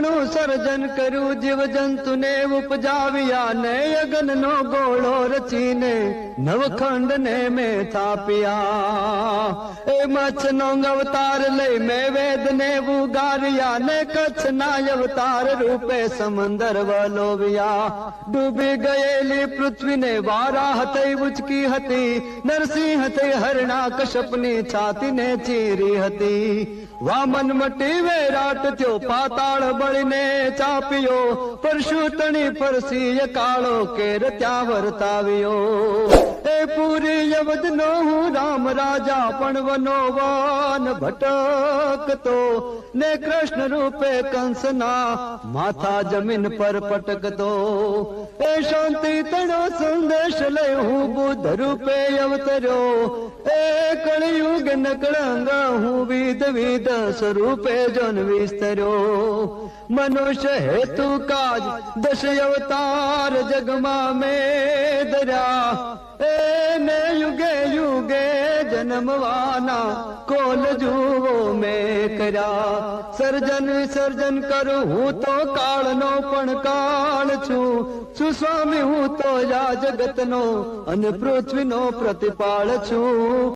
ઘણું સર્જન કર્યું જીવ જંતુને ઉપજાવ્યા ને યજ્ઞ નો ગોળો રચીને નવખંડ ને મેં થાપ્યા. એ મચ્છ નો અવતાર લઈ મેં વેદ ને ઉગાર્યા ને કચ્છ ના અવતાર રૂપે સમંદર વલોવ્યા ડૂબી ગયેલી પૃથ્વીને વારા હતી ઉચકી હતી નરસિંહ થઈ હરણા કશપની છાતીને ચીરી હતી વામન મટી વેરાટ થયો પાતાળ બળીને ચાપ્યો પરશુતણી પરસી કાળો કેર ત્યાં વર્તાવ્યો એ પૂરી યવદ નો હું રામ રાજા પણ વનોવાન ભટકતો. ને કૃષ્ણ રૂપે કંસના માથા જમીન પર પટકતો. એ શાંતિ તણો સંદેશ લઈ હું બુદ્ધ રૂપે અવતર્યો. એ કળિયુગ નકળંગ હું વિધ વિધ સ્વરૂપે જન વિસ્તર્યો. મનુષ્ય હેતુ કાજ દશ અવતાર જગમાં મેં ધર્યા. જન્મવાના કોલ જુઓ મેં કર્યા. સર્જન વિસર્જન કરું હું તો કાળનો પણ કાળ છું. સુસ્વામી હું તો યા જગતનો અને પૃથ્વીનો પ્રતિપાળ છું.